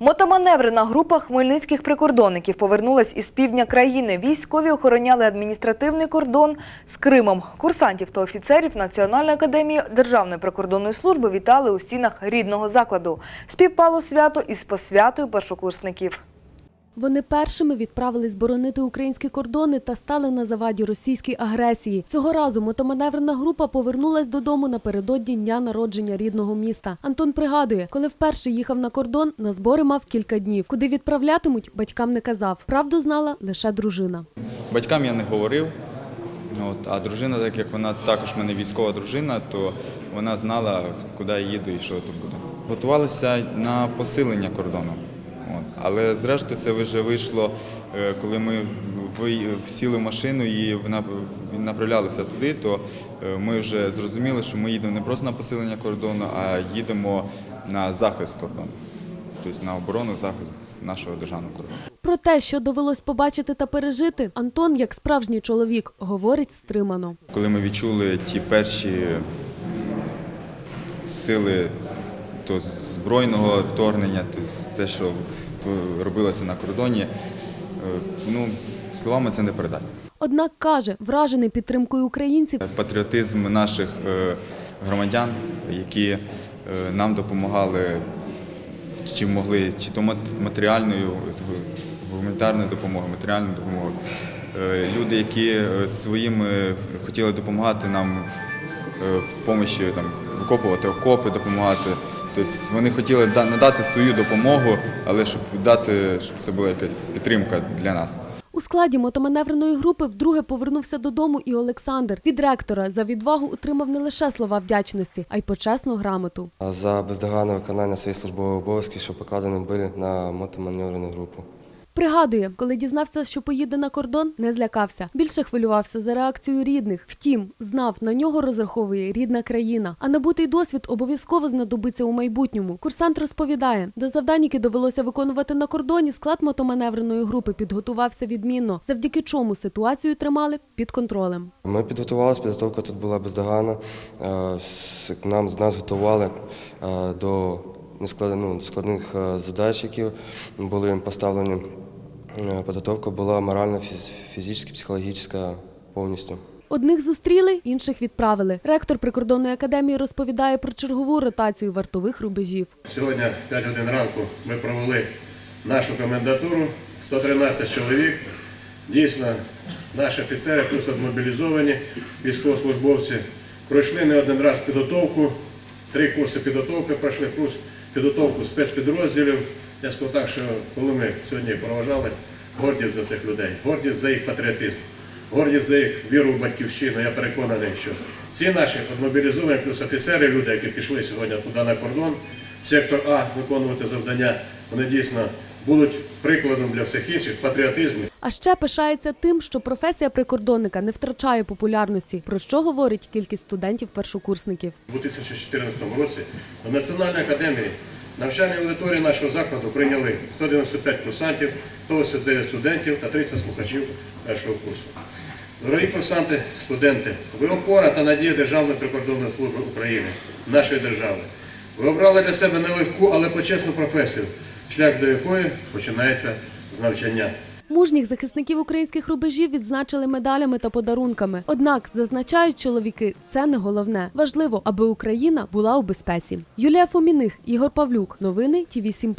Мотоманеврена група хмельницьких прикордонників повернулась із півдня країни. Військові охороняли адміністративний кордон з Кримом. Курсантів та офіцерів Національної академії Державної прикордонної служби вітали у стінах рідного закладу. Співпало свято із посвятою першокурсників. Вони першими відправились боронити українські кордони та стали на заваді російській агресії. Цього разу мотоманеврена група повернулась додому напередодні дня народження рідного міста. Антон пригадує, коли вперше їхав на кордон, на збори мав кілька днів. Куди відправлятимуть, батькам не казав. Правду знала лише дружина. Батькам я не говорив. От, а дружина, так як вона також в мене військова дружина, то вона знала, куди я їду і що тут буде. Готувалися на посилення кордону. От. Але зрештою це вже вийшло, е, коли ми сіли в машину і вона- направлялися туди, то е, ми вже зрозуміли, що ми їдемо не просто на посилення кордону, а їдемо на захист кордону. Тобто на оборону, захист нашого державного кордону. Про те, що довелось побачити та пережити, Антон, як справжній чоловік, говорить стримано. Коли ми відчули ті перші сили то збройного вторгнення, то те, що робилося на кордоні, е, ну, словами це не передати. Однак каже, вражений підтримкою українців, Патріотизм наших е, громадян, які е, нам допомагали чим могли, чи то мат- матеріальною, е, гуманітарною допомогою, матеріальною допомогою. Люди, які своїми хотіли допомагати нам в помощі там, викопувати окопи, допомагати. Тобто вони хотіли да- надати свою допомогу, але щоб дати, щоб це була якась підтримка для нас. У складі мотоманевреної групи вдруге повернувся додому і Олександр. Від ректора за відвагу отримав не лише слова вдячності, а й почесну грамоту. за бездоганне виконання своїх службових обов'язків, що покладені були на мотоманеврену групу. Пригадує, коли дізнався, що поїде на кордон, не злякався. Більше хвилювався за реакцію рідних. Втім, знав, на нього розраховує рідна країна. А набутий досвід обов'язково знадобиться у майбутньому. Курсант розповідає, до завдань, які довелося виконувати на кордоні, склад мотоманевреної групи підготувався відмінно, завдяки чому ситуацію тримали під контролем. Ми підготувалися, підготовка тут була бездоганна. Е, Нам, нас готували е, до ну, складних е, задач, які були їм поставлені. Е, Підготовка була морально, фіз- фізично, психологічна повністю. Одних зустріли, інших відправили. Ректор прикордонної академії розповідає про чергову ротацію вартових рубежів. Сьогодні в 5 годин ранку ми провели нашу комендатуру, 113 чоловік. Дійсно, наші офіцери, плюс мобілізовані військовослужбовці, пройшли не один раз підготовку, три курси підготовки пройшли, плюс підготовку спецпідрозділів. Я скажу так, що коли ми сьогодні проважали, гордість за цих людей, гордість за їх патріотизм, гордість за їх віру в батьківщину. Я переконаний, що ці наші мобілізовані плюс офіцери, люди, які пішли сьогодні туди на кордон, сектор А виконувати завдання, вони дійсно будуть прикладом для всіх інших патріотизму. А ще пишається тим, що професія прикордонника не втрачає популярності, про що говорить кількість студентів-першокурсників. У 2014 році до Національної академії навчальні аудиторії нашого закладу прийняли 195 курсантів, 189 студентів та 30 слухачів першого курсу. Дорогі курсанти, студенти, ви опора та надія Державної прикордонної служби України, нашої держави. Ви обрали для себе нелегку, але почесну професію, шлях до якої починається з навчання. Мужніх захисників українських рубежів відзначили медалями та подарунками. Однак, зазначають чоловіки, це не головне. Важливо, аби Україна була у безпеці. Юлія Фоміних, Ігор Павлюк. Новини Ті 7